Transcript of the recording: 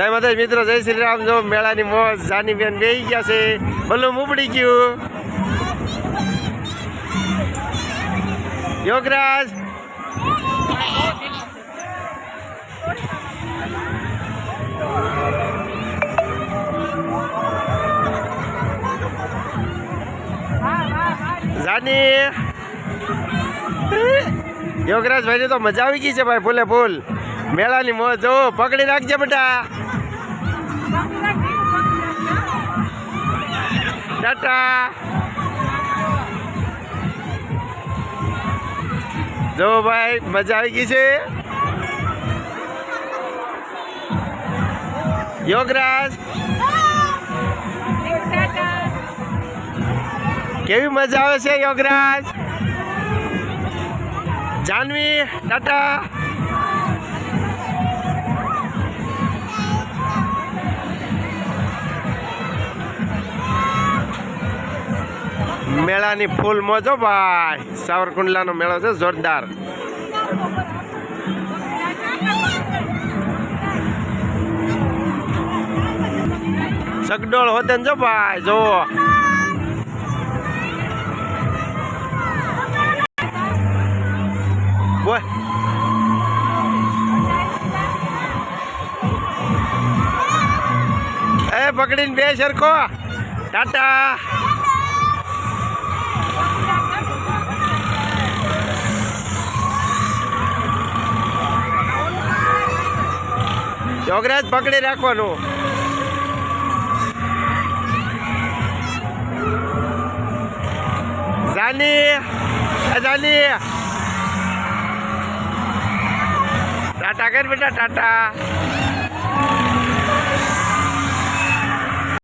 જય માતા મિત્રો, જય શ્રી રામ જો મેળાની મોજ જાની બેન બેહી ગયા છે. ભલું ઉપડી ગયું. યોગરાજ. જાની. યોગરાજભાઈ તો મજા આવી ગઈ છે ભાઈ, ફૂલે ફૂલ. મેળાની મોજ જો, પકડી રાખજે બેટા. ટાટા. જો ભાઈ, મજા આવી ગઈ છે? યોગરાજ. કેવી મજા આવે છે, યોગરાજ? જાનવી, ટાટા. મેળાની ફૂલ મોજો ભાઈ. સાવરકુંડલાનો મેળો છે, જોરદાર. સગડોળ હોતે જો ભાઈ જો બોય એ પકડીને બે સરખો. ટાટા. યોગરાજ પકડી રાખવાનું. જાની જાની. ટાટા કર બેટા ટાટા.